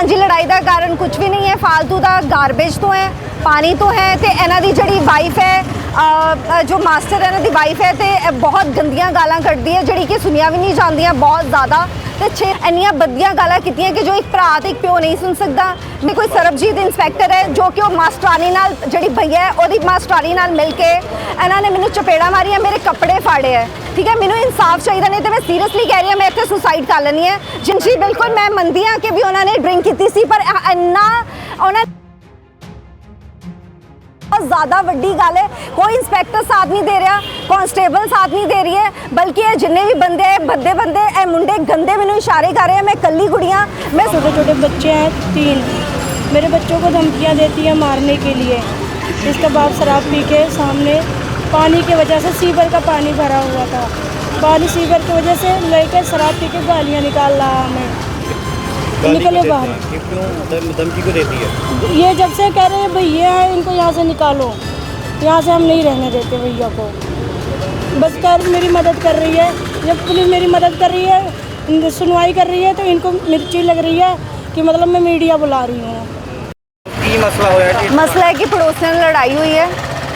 ਹਾਂਜੀ, ਲੜਾਈ ਦਾ ਕਾਰਨ ਕੁਝ ਵੀ ਨਹੀਂ ਹੈ ਫालतू ਦਾ ਗਾਰਬੇਜ ਤੋਂ ਹੈ, ਪਾਣੀ ਤੋਂ ਹੈ ਤੇ ਇਹਨਾਂ ਦੀ ਜਿਹੜੀ ਵਾਈਫ ਹੈ ਜੋ ਮਾਸਟਰ ਹੈ, ਇਹਨਾਂ ਦੀ ਵਾਈਫ ਹੈ ਤੇ ਬਹੁਤ ਗੰਦੀਆਂ ਗਾਲਾਂ ਕੱਢਦੀ ਹੈ, ਜਿਹੜੀ ਕਿ ਸੁਣੀਆਂ ਵੀ ਨਹੀਂ ਜਾਂਦੀਆਂ, ਬਹੁਤ ਜ਼ਿਆਦਾ। ਤੇ ਛੇ ਇੰਨੀਆਂ ਬੱਦੀਆਂ ਗਾਲਾਂ ਕੀਤੀਆਂ ਕਿ ਜੋ ਇੱਕ ਭਰਾ ਤੇ ਇੱਕ ਪਿਓ ਨਹੀਂ ਸੁਣ ਸਕਦਾ। ਮੈਂ ਕੋਈ ਸਰਬਜੀਤ ਇੰਸਪੈਕਟਰ ਹੈ, ਜੋ ਕਿ ਉਹ ਮਾਸਟਰਾਨੀ ਨਾਲ, ਜਿਹੜੀ ਭਈਆ ਹੈ, ਉਹਦੀ ਮਾਸਟਰਾਨੀ ਨਾਲ ਮਿਲ ਕੇ ਇਹਨਾਂ ਨੇ ਮੈਨੂੰ ਚਪੇੜਾ ਮਾਰੀਆਂ, ਮੇਰੇ ਕੱਪੜੇ ਫਾੜੇ ਹੈ। ਠੀਕ ਹੈ, ਮੈਨੂੰ ਇਨਸਾਫ ਚਾਹੀਦਾ ਨਹੀਂ ਤੇ ਮੈਂ ਸੀਰੀਅਸਲੀ ਕਹਿ ਰਹੀ ਹਾਂ, ਮੈਂ ਇੱਥੇ ਸੁਸਾਈਡ ਕਰ ਲੈਣੀ ਹੈ। ਜਿਨ ਬਿਲਕੁਲ ਮੈਂ ਮੰਨਦੀ ਹਾਂ ਕਿ ਵੀ ਉਹਨਾਂ ਨੇ ਡਰਿੰਕ ਕੀਤੀ ਸੀ, ਪਰ ਇੰਨਾ ਉਹਨਾਂ ਬਹੁਤ ਜ਼ਿਆਦਾ ਵੱਡੀ ਗੱਲ ਹੈ ਕੋਈ ਇੰਸਪੈਕਟਰ ਸਾਥ ਨਹੀਂ ਦੇ ਰਿਹਾ ਕਾਂਸਟੇਬਲ ਸਾਥ ਨਹੀਂ ਦੇ ਰਹੀ ਹੈ ਬਲਕਿ ਇਹ ਜਿੰਨੇ ਵੀ ਬੰਦੇ ਹੈ ਭੱਦੇ ਬੰਦੇ ਇਹ ਮੁੰਡੇ ਗੰਦੇ ਮੈਨੂੰ ਇਸ਼ਾਰੇ ਕਰ ਰਹੇ ਹੈ ਮੈਂ ਕੱਲੀ ਕੁੜੀਆਂ ਮੈਂ छोटे छोटे बच्चे हैं तीन मेरे बच्चों को धमकियां देती है मारने के लिए इसका बाप शराब पी के सामने पानी की वजह से सीवर का पानी भरा हुआ था पानी सीवर की वजह से लेके शराब पी के गालियाँ निकाल रहा हमें गाली निकलो बाहर। मतलब मतलब धमकी को देती है? ये जब से कह रहे हैं भैया है इनको यहाँ से निकालो। यहाँ से हम नहीं रहने देते भैया को। बस कर मेरी मदद कर रही है। जब पुलिस मेरी मदद कर रही है सुनवाई कर रही है तो इनको मिर्ची लग रही है कि मतलब मैं मीडिया बुला रही हूँ। मसला हुआ मसला है कि पड़ोसियों ने लड़ाई हुई है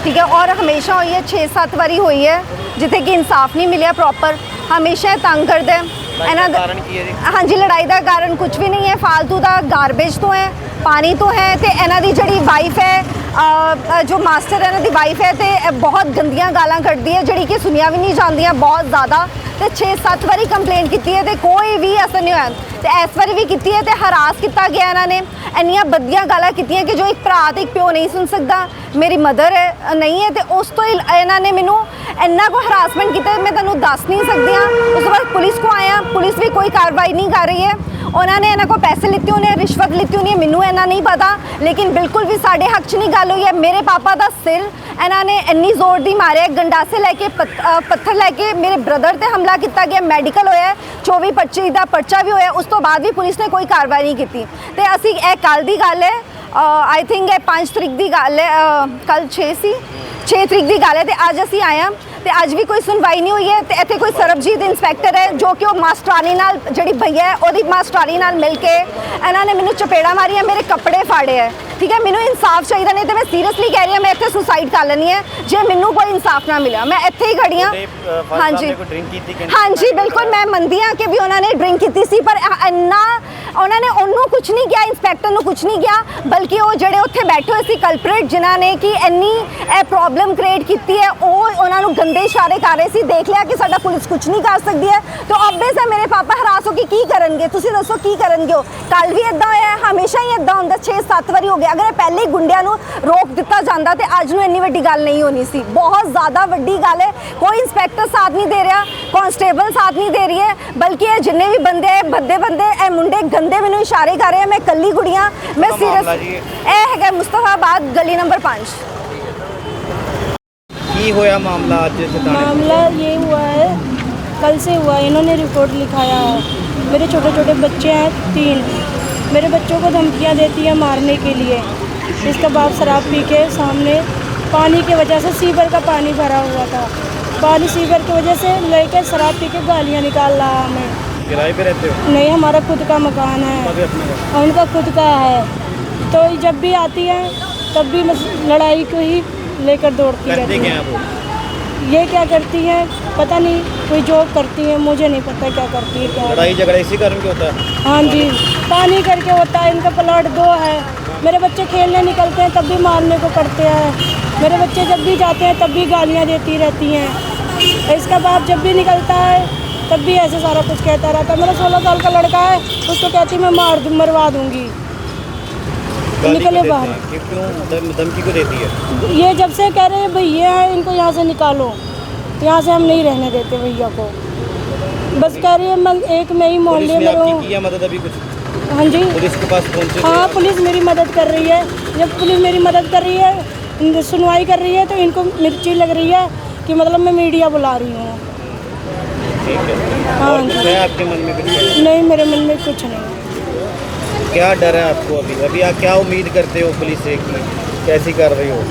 ठीक है? और हमेशा हुई है छः सात बारी हुई है जितने कि इंसाफ नहीं मिले प्रॉपर हमेशा तंग करते हैं। ਇਹਨਾਂ ਦਾ ਕਾਰਨ ਕੀ ਹੈ ਜੀ? ਹਾਂਜੀ ਲੜਾਈ ਦਾ ਕਾਰਨ ਕੁਝ ਵੀ ਨਹੀਂ ਹੈ। ਫालतू ਦਾ ਗਾਰਬੇਜ ਤੋਂ ਹੈ ਪਾਣੀ ਤੋਂ ਹੈ ਤੇ ਇਹਨਾਂ ਦੀ ਜਿਹੜੀ ਵਾਈਫ ਹੈ ਜੋ ਮਾਸਟਰ ਹੈ ਇਹਨਾਂ ਦੀ ਵਾਈਫ ਹੈ ਤੇ ਬਹੁਤ ਗੰਦੀਆਂ ਗਾਲਾਂ ਕੱਢਦੀ ਹੈ। ਜਿਹੜੀ ਕਿ ਸੁਣੀਆਂ ਵੀ ਨਹੀਂ ਜਾਂਦੀਆਂ ਬਹੁਤ ਜ਼ਿਆਦਾ ਤੇ 6-7 ਵਾਰੀ ਕੰਪਲੇਂਟ ਕੀਤੀ ਹੈ ਤੇ ਕੋਈ ਵੀ ਅਸਰ ਨਹੀਂ ਹੋਇਆ। ਤੇ ਇਸ ਵਾਰੀ ਵੀ ਕੀਤੀ ਹੈ ਤੇ ਹਰਾਸ ਕੀਤਾ ਗਿਆ ਇਹਨਾਂ ਨੇ। ਇੰਨੀਆਂ ਬੱਦੀਆਂ ਗਾਲਾਂ ਕੀਤੀਆਂ ਕਿ ਜੋ ਇੱਕ ਭਰਾ ਤੇ ਇੱਕ ਪਿਓ ਨਹੀਂ ਸੁਣ ਸਕਦਾ, ਮੇਰੀ ਮਦਰ ਹੈ, ਨਹੀਂ ਹੈ ਤੇ ਉਸ ਤੋਂ ਹੀ ਇਹਨਾਂ ਨੇ ਮੈਨੂੰ ਇੰਨਾ ਕੋ ਹਰਾਸਮੈਂਟ ਕੀਤਾ, ਮੈਂ ਤੁਹਾਨੂੰ ਦੱਸ ਨਹੀਂ ਸਕਦੀ ਹਾਂ। ਉਸ ਤੋਂ ਬਾਅਦ ਪੁਲਿਸ ਕੋ ਆਇਆ, ਪੁਲਿਸ ਵੀ ਕੋਈ ਕਾਰਵਾਈ ਨਹੀਂ ਕਰ ਰਹੀ ਹੈ। ਉਹਨਾਂ ਨੇ ਇਹਨਾਂ ਕੋ ਪੈਸੇ ਲਿੱਤੇ ਹੋਣੇ ਰਿਸ਼ਵਤ ਲਿੱਤੀ ਹੋਣੀ ਹੈ ਮੈਨੂੰ ਇਹਨਾਂ ਨਹੀਂ ਪਤਾ। ਲੇਕਿਨ ਬਿਲਕੁਲ ਵੀ ਸਾਡੇ ਹੱਕ 'ਚ ਨਹੀਂ ਗੱਲ ਹੋਈ ਹੈ। ਮੇਰੇ ਪਾਪਾ ਦਾ ਸਿਰ ਇਹਨਾਂ ਨੇ ਇੰਨੀ ਜ਼ੋਰ ਦੀ ਮਾਰਿਆ ਗੰਡਾਸੇ ਲੈ ਕੇ ਪੱਥਰ ਲੈ ਕੇ ਮੇਰੇ ਬ੍ਰਦਰ ਤੇ ਹਮਲਾ ਕੀਤਾ ਗਿਆ ਮੈਡੀਕਲ ਹੋਇਆ ਹੈ, 24 25 ਦਾ ਪਰਚਾ ਵੀ ਹੋਇਆ ਉਸ ਤੋਂ ਬਾਅਦ ਵੀ ਪੁਲਿਸ ਨੇ ਕੋਈ ਕਾਰਵਾਈ ਨਹੀਂ ਕੀਤੀ। ਤੇ ਅਸੀਂ ਇਹ ਕੱਲ ਦੀ ਗੱਲ ਹੈ ਆਈ ਥਿੰਕ ਇਹ 5 ਤਰੀਕ ਦੀ ਗੱਲ ਹੈ ਕੱਲ 6 ਸੀ। 6 ਤਰੀਕ ਦੀ ਗੱਲ ਹੈ ਤੇ ਅੱਜ ਅਸੀਂ ਆਏ ਹਾਂ ਤੇ ਅੱਜ ਵੀ ਕੋਈ ਸੁਣਵਾਈ ਨਹੀਂ ਹੋਈ ਹੈ ਤੇ ਇੱਥੇ ਕੋਈ ਸਰਬਜੀਤ ਇੰਸਪੈਕਟਰ ਹੈ ਜੋ ਕਿ ਉਹ ਮਾਸਟਰਾਨੀ ਨਾਲ ਜਿਹੜੀ ਭਈਆ ਹੈ ਉਹਦੀ ਮਾਸਟਰਾਨੀ ਨਾਲ ਮਿਲ ਕੇ ਇਹਨਾਂ ਨੇ ਮੈਨੂੰ ਚਪੇੜਾ ਮਾਰੀਆਂ ਮੇਰੇ ਕੱਪੜੇ ਫਾੜੇ ਹੈ। ਠੀਕ ਹੈ ਮੈਨੂੰ ਇਨਸਾਫ ਚਾਹੀਦਾ ਨਹੀਂ ਤੇ ਮੈਂ ਸੀਰੀਅਸਲੀ ਕਹਿ ਰਹੀ ਹਾਂ ਮੈਂ ਇੱਥੇ ਸੁਸਾਈਡ ਕਰ ਲੈਣੀ ਹੈ ਜੇ ਮੈਨੂੰ ਕੋਈ ਇਨਸਾਫ ਨਾ ਮਿਲਿਆ। ਮੈਂ ਇੱਥੇ ਹੀ ਖੜੀ ਹਾਂ। ਹਾਂਜੀ। ਹਾਂਜੀ ਬਿਲਕੁਲ ਮੈਂ ਮੰਨਦੀ ਹਾਂ ਕਿ ਵੀ ਉਹਨਾਂ ਨੇ ਡਰਿੰਕ ਕੀਤੀ ਸੀ ਪਰ ਇੰਨਾ ਉਹਨਾਂ ਨੇ ਉਹਨੂੰ ਕੁਝ ਨਹੀਂ ਕਿਹਾ ਇੰਸਪੈਕਟਰ ਨੂੰ ਕੁਝ ਨਹੀਂ ਕਿਹਾ, ਬਲਕਿ ਉਹ ਜਿਹੜੇ ਉੱਥੇ ਬੈਠੇ ਹੋਏ ਸੀ ਕਲਪਰੇਟ ਜਿਨ੍ਹਾਂ ਨੇ ਕਿ ਇੰਨੀ, ਇਹ ਪ੍ਰੋਬਲਮ ਕ੍ਰੀਏਟ ਕੀਤੀ ਹੈ, ਉਹ ਉਹਨਾਂ ਨੂੰ ਗੰਦੇ ਇਸ਼ਾਰੇ ਕਰ ਰਹੇ ਸੀ, ਦੇਖ ਲਿਆ ਕਿ ਸਾਡਾ ਪੁਲਿਸ ਕੁਝ ਨਹੀਂ ਕਰ ਸਕਦੀ ਹੈ। ਤਾਂ ਆਬਵੀਅਸ ਹੈ ਮੇਰੇ ਪਾਪਾ ਹਰਾਸ ਹੋ ਕੇ ਕੀ ਕਰਨਗੇ? ਤੁਸੀਂ ਦੱਸੋ ਕੀ ਕਰਨਗੇ ਉਹ? ਕੱਲ ਵੀ ਇਦਾਂ ਹੋਇਆ ਹਮੇਸ਼ਾ ਹੀ ਇਦਾਂ ਹੁੰਦਾ 6-7 ਵਾਰੀ ਹੋ ਗਿਆ। ਅਗਰ ਇਹ ਪਹਿਲੇ ਹੀ ਗੁੰਡਿਆਂ ਨੂੰ ਰੋਕ ਦਿੱਤਾ ਜਾਂਦਾ, ਤੇ ਅੱਜ ਨੂੰ ਇੰਨੀ ਵੱਡੀ ਗੱਲ ਨਹੀਂ ਹੋਣੀ ਸੀ। ਬਹੁਤ ਜ਼ਿਆਦਾ ਵੱਡੀ ਗੱਲ ਹੈ, ਕੋਈ ਇੰਸਪੈਕਟਰ ਸਾਥ ਨਹੀਂ ਦੇ ਰਿਹਾ ਕਾਂਸਟੇਬਲ ਸਾਥ ਨਹੀਂ ਦੇ ਰਹੀ ਹੈ, ਬਲਕਿ ਇਹ ਜਿੰਨੇ ਵੀ ਬੰਦੇ ਹੈ ਭੱਦੇ ਬੰਦੇ ਇਹ ਮੁੰਡੇ ਗੰਦੇ ਮੈਨੂੰ ਇਸ਼ਾਰੇ ਕਰ ਰਹੇ ਹੈ ਮੈਂ ਕੱਲੀ ਕੁੜੀਆਂ ਮੈਂ ਕਿਹੜਾ ਮਾਮਲਾ ਸੀਰੀਅਸ ਜੀ ਇਹ ਹੈਗਾ ਮੁਸਤਫਾਬਾਦ ਗਲੀ ਨੰਬਰ 5 ਕੀ ਹੋਇਆ ਮਾਮਲਾ ਅੱਜ ਥਾਣੇ मामला ये हुआ है कल से हुआ है इन्होंने रिपोर्ट लिखाया है मेरे छोटे छोटे बच्चे हैं तीन मेरे बच्चों को धमकियां देती है मारने के लिए इसका बाप शराब पी के सामने पानी की वजह से सीवर का पानी भरा हुआ था पानी सीवर की वजह से लेके शराब पी के गालियाँ निकाल रहा हमें किराए पे रहते हो? नहीं हमारा खुद का मकान है। और उनका खुद का है। तो जब भी आती है तब भी लड़ाई को ही लेकर दौड़ती रहती है। ये क्या करती है पता नहीं कोई जॉब करती है मुझे नहीं पता क्या करती है क्या लड़ाई झगड़ा इसी कारण क्यों होता है? हाँ जी पानी करके होता है इनका प्लॉट दो है। मेरे बच्चे खेलने निकलते हैं तब भी मारने को करते हैं। मेरे बच्चे जब भी जाते हैं तब भी गालियाँ देती रहती हैं। इसका बाप जब भी निकलता है तब भी ऐसे सारा कुछ कहता रहता है मेरा सोलह साल का लड़का है उसको कहती मैं मार दूँ मरवा दूँगी। निकले बाहर। धमकी को देती है? ये जब से कह रहे हैं भैया हैं इनको यहाँ से निकालो। यहाँ से हम नहीं रहने देते भैया को। बस कह रही है मैं एक मैं ही मोहल्ले में रहूँ। मदद अभी कुछ? हाँ जी। पुलिस के पास हाँ? पुलिस मेरी मदद कर रही है। जब पुलिस मेरी मदद कर रही है सुनवाई कर रही है तो इनको मिर्ची लग रही है कि मतलब मैं मीडिया बुला रही हूँ। ठीक है। हाँ। और कुछ है आपके मन में कुछ? नहीं मेरे मन में कुछ नहीं। क्या डर है आपको अभी? अभी आप क्या उम्मीद करते हो पुलिस से कि कैसी कर रही हो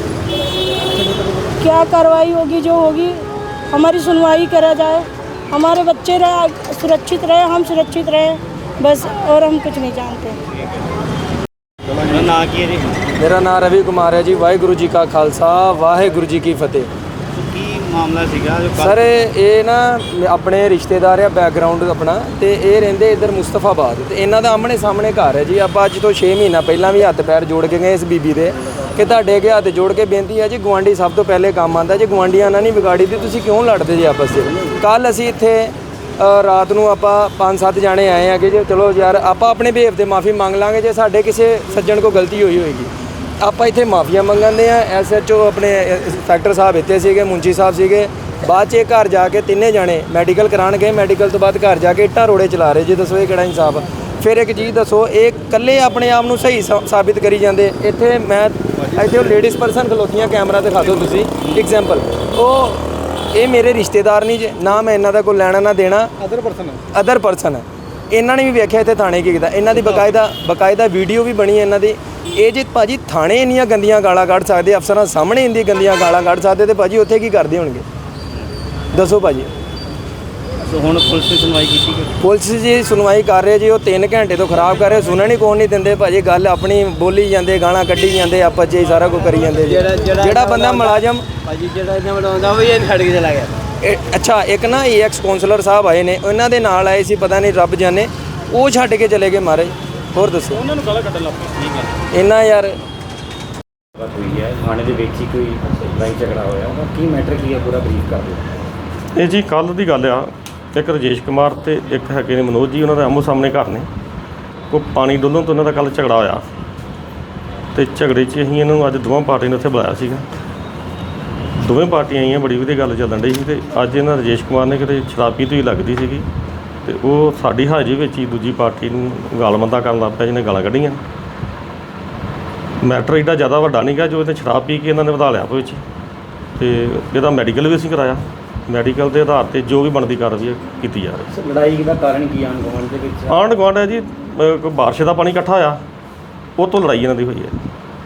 क्या कार्रवाई होगी जो होगी हमारी सुनवाई करा जाए। हमारे बच्चे रहे सुरक्षित रहे हम सुरक्षित रहे बस और हम कुछ नहीं जानते। ना मेरा नाम रवि कुमार है जी वाहे गुरु जी का खालसा वाहे गुरु जी की फतेह। ਮਾਮਲਾ ਸੀਗਾ ਜੋ ਕੱਲ੍ਹ- ਸਰ ਇਹ ਨਾ ਆਪਣੇ ਰਿਸ਼ਤੇਦਾਰ ਆ ਬੈਕਗ੍ਰਾਉਂਡ ਆਪਣਾ ਤੇ ਇਹ ਰਹਿੰਦੇ ਇੱਧਰ ਮੁਸਤਫਾਬਾਦ ਤੇ ਇਹਨਾਂ ਦਾ ਆਮਣੇ ਸਾਹਮਣੇ ਘਰ ਹੈ ਜੀ। ਆਪਾਂ ਅੱਜ ਤੋਂ 6 ਮਹੀਨਾ ਪਹਿਲਾਂ ਵੀ ਹੱਥ ਪੈਰ ਜੋੜ ਕੇ ਗਏ ਇਸ ਬੀਬੀ ਦੇ ਕਿ ਤੁਹਾਡੇ ਅੱਗੇ ਹੱਥ ਜੋੜ ਕੇ ਬੇਨਤੀ ਹੈ ਜੀ ਗੁਆਂਢੀ ਸਭ ਤੋਂ ਪਹਿਲੇ ਕੰਮ ਆਂਦਾ ਜੇ ਗੁਆਂਢੀਆਂ ਨਾਲ ਨਹੀਂ ਵਿਗਾੜੀ ਦੀ ਤੁਸੀਂ ਕਿਉਂ ਲੜਦੇ ਜੀ ਆਪਸ ਵਿੱਚ? ਕੱਲ ਅਸੀਂ ਇੱਥੇ ਅ, ਰਾਤ ਨੂੰ ਆਪਾਂ ਪੰਜ ਸੱਤ ਜਾਣੇ ਆਏ ਆ ਕਿ ਜੇ ਚਲੋ ਯਾਰ ਆਪਾਂ ਆਪਣੇ ਬੇਹਵ ਤੇ ਮਾਫੀ ਮੰਗ ਲਾਂਗੇ ਜੇ ਸਾਡੇ ਕਿਸੇ ਸੱਜਣ ਕੋ ਗਲਤੀ ਹੋਈ ਹੋਏਗੀ। ਆਪਾਂ ਇੱਥੇ ਮਾਫੀਆ ਮੰਗਣਦੇ ਆ ਐਸਐਚਓ ਆਪਣੇ ਇੰਸਪੈਕਟਰ ਸਾਹਿਬ ਇੱਥੇ ਸੀਗੇ ਮੁੰਚੀ ਸਾਹਿਬ ਸੀਗੇ। ਬਾਅਦ ਚ ਇਹ ਘਰ ਜਾ ਕੇ ਤਿੰਨੇ ਜਾਣੇ ਮੈਡੀਕਲ ਕਰਾਉਣ ਗਏ ਮੈਡੀਕਲ ਤੋਂ ਬਾਅਦ ਘਰ ਜਾ ਕੇ ਇੱਟਾਂ ਰੋੜੇ ਚਲਾ ਰਹੇ ਜੀ ਦੱਸੋ ਇਹ ਕਿਹੜਾ ਇਨਸਾਫ? ਫਿਰ ਇੱਕ ਚੀਜ਼ ਦੱਸੋ ਇਹ ਇਕੱਲੇ ਆਪਣੇ ਆਪ ਨੂੰ ਸਹੀ ਸਾਬਿਤ ਕਰੀ ਜਾਂਦੇ। ਇੱਥੇ ਮੈਂ ਇੱਥੇ ਉਹ ਲੇਡੀਜ਼ ਪਰਸਨ ਖਲੋਤੀਆਂ ਕੈਮਰਾ ਦਿਖਾ ਦਿਓ ਤੁਸੀਂ ਐਗਜ਼ਾਮਪਲ ਉਹ ਇਹ ਮੇਰੇ ਰਿਸ਼ਤੇਦਾਰ ਨਹੀਂ ਜੇ ਨਾ ਮੈਂ ਇਹਨਾਂ ਦਾ ਕੋਈ ਲੈਣਾ ਨਾ ਦੇਣਾ। ਅਦਰ ਪਰਸਨ ਅਦਰ ਪਰਸਨ ਹੈ ਇਹਨਾਂ ਨੇ ਵੀ ਵੇਖਿਆ ਇੱਥੇ ਥਾਣੇ ਕੀ ਕੀਤਾ। ਇਹਨਾਂ ਦੀ ਬਕਾਇਦਾ ਬਕਾਇਦਾ ਵੀਡੀਓ ਵੀ ਬਣੀ ਹੈ ਇਹਨਾਂ ਦੀ। ਇਹ ਜੇ ਭਾਜੀ ਥਾਣੇ ਇੰਨੀਆਂ ਗੰਦੀਆਂ ਗਾਲਾਂ ਕੱਢ ਸਕਦੇ ਅਫਸਰਾਂ ਸਾਹਮਣੇ ਇੰਨੀ ਗੰਦੀਆਂ ਗਾਲਾਂ ਕੱਢ ਸਕਦੇ ਤੇ ਭਾਜੀ ਉੱਥੇ ਕੀ ਕਰਦੇ ਹੋਣਗੇ? ਦੱਸੋ ਭਾਜੀ। ਸੋ ਹੁਣ ਪੁਲਿਸ ਨੇ ਸੁਣਵਾਈ ਕੀਤੀ ਕਿ? ਪੁਲਿਸ ਜੀ ਸੁਣਵਾਈ ਕਰ ਰਹੇ ਜੀ ਉਹ 3 ਘੰਟੇ ਤੋਂ ਖਰਾਬ ਕਰ ਰਹੇ ਸੁਣਨ ਹੀ ਕੋਣ ਨਹੀਂ ਦਿੰਦੇ। ਭਾਜੀ ਗੱਲ ਆਪਣੀ ਬੋਲੀ ਜਾਂਦੇ ਗਾਲਾਂ ਕੱਢੀ ਜਾਂਦੇ 'ਚ ਹੀ ਸਾਰਾ ਕੁਝ ਕਰੀ ਜਾਂਦੇ ਜੀ। ਜਿਹੜਾ ਬੰਦਾ ਮੁਲਾਜ਼ਮ ਭਾਜੀ ਜਿਹੜਾ ਇਹਨਾਂ ਬਣਾਉਂਦਾ ਉਹ ਇਹ ਛੱਡ ਕੇ ਚਲਾ ਗਿਆ। ਅੱਛਾ ਇੱਕ ਨਾ ਇਹ ਐਕਸ ਕਾਉਂਸਲਰ ਸਾਹਿਬ ਆਏ ਨੇ ਉਹਨਾਂ ਦੇ ਨਾਲ ਆਏ ਸੀ ਪਤਾ ਨਹੀਂ ਰੱਬ ਜਾਣੇ ਉਹ ਛੱਡ ਕੇ ਚਲੇ ਗਏ ਮਾਰੇ ਹੋਰ ਦੱਸੋ। ਉਹਨਾਂ ਨੂੰ ਗਾਲਾਂ ਕੱਢਣ ਲੱਗ ਪਏ ਠੀਕ ਹੈ। ਇੰਨਾ ਯਾਰ। ਬਾਤ ਹੋਈ ਹੈ ਥਾਣੇ ਦੇ ਵਿੱਚ ਹੀ ਕੋਈ ਲੜਾਈ ਝਗੜਾ ਹੋਇਆ ਉਹਦਾ ਕੀ ਮੈਟਰ ਕੀ ਹੈ ਪੂਰਾ ਬਰੀਫ ਕਰ ਦਿਓ। ਇਹ ਜੀ ਕੱਲ ਦੀ ਗੱਲ ਆ ਇੱਕ ਰਜੇਸ਼ ਕੁਮਾਰ ਤੇ ਇੱਕ ਹੈਗੇ ਨੇ ਮਨੋਜ ਜੀ ਉਹਨਾਂ ਦੇ ਆਮੋ ਸਾਹਮਣੇ ਘਰ ਨੇ। ਉਹ ਪਾਣੀ ਡੋਲਣ ਤੋਂ ਉਹਨਾਂ ਦਾ ਕੱਲ ਝਗੜਾ ਹੋਇਆ। ਤੇ ਝਗੜੇ 'ਚ ਅਸੀਂ ਇਹਨਾਂ ਨੂੰ ਅੱਜ ਦੋਵਾਂ ਪਾਰਟੀਆਂ ਨੇ ਉੱਥੇ ਬੁਲਾਇਆ ਸੀਗਾ। ਦੋਵੇਂ ਪਾਰਟੀਆਂ ਆਈਆਂ ਬੜੀ ਵਧੀਆ ਗੱਲ ਚੱਲਣ ਰਹੀ ਸੀ ਤੇ ਅੱਜ ਇਹਨਾਂ ਰਜੇਸ਼ ਕੁਮਾਰ ਨੇ ਕਿਤੇ ਸ਼ਰਾਬ ਪੀਤੀ ਹੋਈ ਲੱਗਦੀ ਸੀਗੀ ਤੇ ਉਹ ਸਾਡੀ ਹਾਜ਼ਰੀ ਵਿੱਚ ਹੀ ਦੂਜੀ ਪਾਰਟੀ ਨੂੰ ਗਾਲਮੰਦਾ ਕਰਨ ਲੱਗ ਪਿਆ ਜਿਹਨੇ ਗਾਲਾਂ ਕੱਢੀਆਂ। ਮੈਟਰ ਏਡਾ ਜ਼ਿਆਦਾ ਵੱਡਾ ਨਹੀਂਗਾ ਜੋ ਇਹਨੇ ਸ਼ਰਾਬ ਪੀ ਕੇ ਇਹਨਾਂ ਨੇ ਵਧਾ ਲਿਆ ਆਪਸ ਵਿੱਚ। ਹੀ। ਤੇ ਇਹਦਾ ਮੈਡੀਕਲ ਵੀ ਅਸੀਂ ਕਰਾਇਆ। ਮੈਡੀਕਲ ਦੇ ਆਧਾਰ ਤੇ ਜੋ ਵੀ ਬਣਦੀ ਕਾਰਵਾਈ ਹੈ ਕੀਤੀ ਜਾ ਰਹੀ। ਸਰ ਲੜਾਈ ਦਾ ਕਾਰਨ ਕੀ ਆਣ ਗਵਾਂਡ ਦੇ ਵਿੱਚ? ਆਂਢ ਗੁਆਂਢ ਹੈ ਜੀ ਕੋਈ ਬਾਰਿਸ਼ ਦਾ ਪਾਣੀ ਇਕੱਠਾ ਹੋਇਆ ਉਹ ਤੋਂ ਲੜਾਈ ਇਹਨਾਂ ਦੀ ਹੋਈ ਹੈ।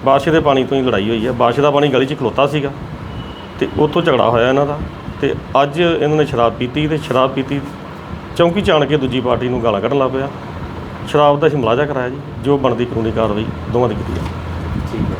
ਬਾਰਿਸ਼ ਦੇ ਪਾਣੀ ਤੋਂ ਹੀ ਲੜਾਈ ਹੋਈ ਹੈ। ਬਾਰਿਸ਼ ਦਾ ਪਾਣੀ ਗਲੀ 'ਚ ਖਲੋਤਾ ਸੀਗਾ। ਤੇ ਉੱਥੋਂ ਝਗੜਾ ਹੋਇਆ ਇਹਨਾਂ ਦਾ ਤੇ ਅੱਜ ਇਹਨਾਂ ਨੇ ਸ਼ਰਾਬ ਪੀਤੀ ਤੇ ਸ਼ਰਾਬ ਪੀਤੀ ਚੌਂਕੀ ਚਾਣ ਕੇ ਦੂਜੀ ਪਾਰਟੀ ਨੂੰ ਗਾਲਾਂ ਕੱਢਣ ਲੱਗ ਪਿਆ। ਸ਼ਰਾਬ ਦਾ ਅਸੀਂ ਮੁਲਾਜ਼ਾ ਕਰਾਇਆ ਜੀ, ਜੋ ਬਣਦੀ ਕਾਨੂੰਨੀ ਕਾਰਵਾਈ ਦੋਵਾਂ ਦੀ ਕੀਤੀ ਹੈ ਠੀਕ ਹੈ।